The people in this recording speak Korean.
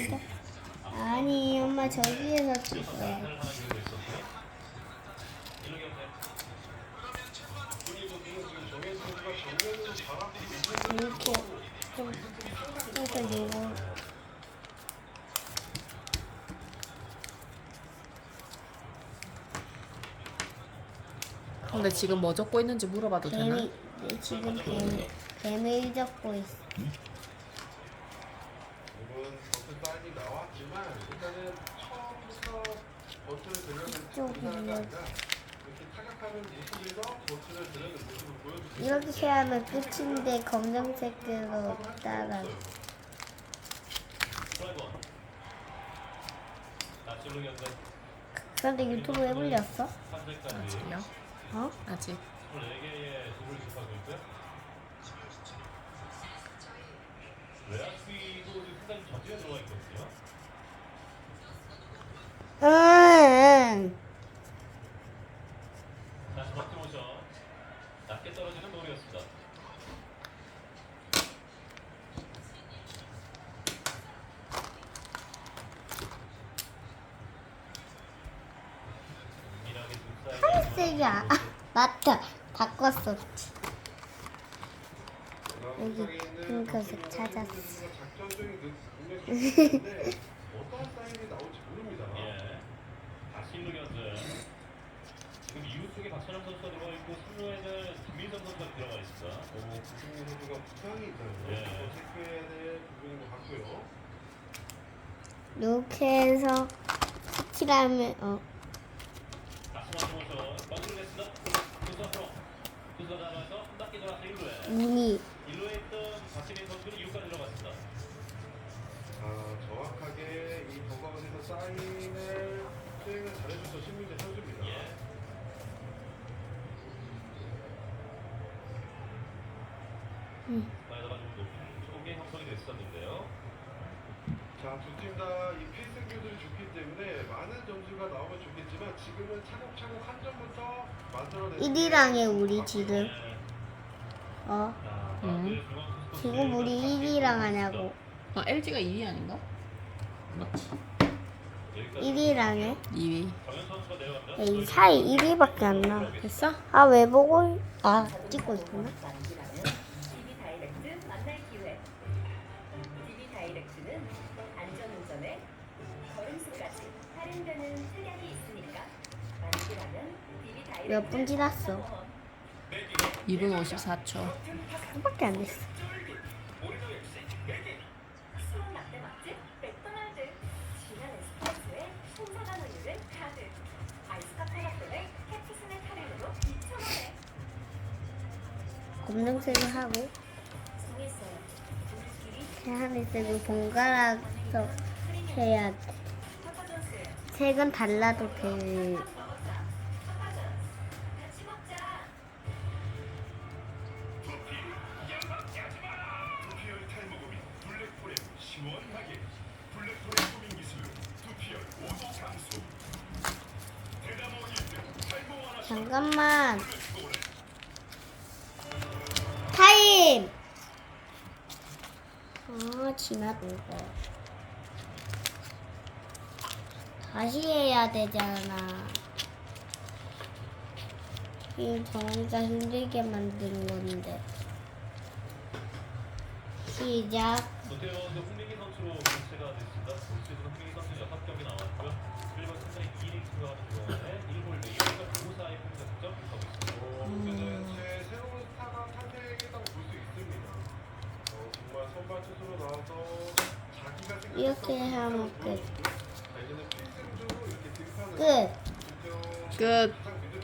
진짜? 아니 엄마 저기에서 찍어야 이렇게 좀 해서 이거 근데 지금 뭐 적고 있는지 물어봐도 되나? 뱀이 네, 지금 뱀, 뱀을 잡고 있어 사인이 나왔지만 일단은 처음부터 버튼을 들려는 아니라 이렇게 타격하는 모습에서 버튼을 들려는 모습을 보여주세요. 이렇게 하면 끝인데 검정색으로 없다가 그런데 유튜브 왜 불렸어? 아직요? 어? 아직. 응. 다시 하늘색이야. 아, 맞다. 바꿨어. 여기 핑크색 찾았어. 작전적인 그 분명히 있는데 어떤 사인이 나올지 모릅니다. 예. 다시 1루 견제. 지금 이후 쪽에 박찬영 선수가 들어가 있고 3루에는 김민선 선수가 들어가 있습니다. 어, 구승민 선수가 부상이 있다는 거 예. 더 체크해야 될 부분인 것 같고요. 이렇게 해서 스틸하면 어 다시 사인을 수행을 잘해줘서 신민재 선수입니다. 예. 높은 쪽에 형성이 됐었는데요. 자, 두 팀 다 이 필승 교들이 좋기 때문에 많은 점수가 나오면 좋겠지만 지금은 차곡차곡 한 점부터 만들어내는 1위랑해 우리 지금 예. 어 자, 음. 지금 우리 1위랑 하냐고 아 LG가 2위 아닌가? 여기까지 1위랑 해 2위. 정현 선수가 내려갑니다. 이 사이 1위밖에 안 나 됐어? 아 왜 보고 있- 아 찍고 있구나 몇 분 지났어 2분 54초. 그밖에 안 됐어 검정색을 하고 하늘색을 번갈아서 해야 돼. 색은 달라도 돼 같이 먹자. 두피열 탈모금이 블랙폴에 시원하게 블랙폴의 꾸민 기술 두피열 오도 장수 대나무 1등 탈모 하나 잠깐만 타임 아 지나간 거 다시 해야 되잖아. 이 정의가 힘들게 만든 건데. 시작. 선수로 교체가 됐습니다. 올 시즌 홍민기 선수 6경기 나왔고요. 그리고 상당히 2이닝 투구하는 동안에 1볼 이렇게 하면 끝. 끝 끝.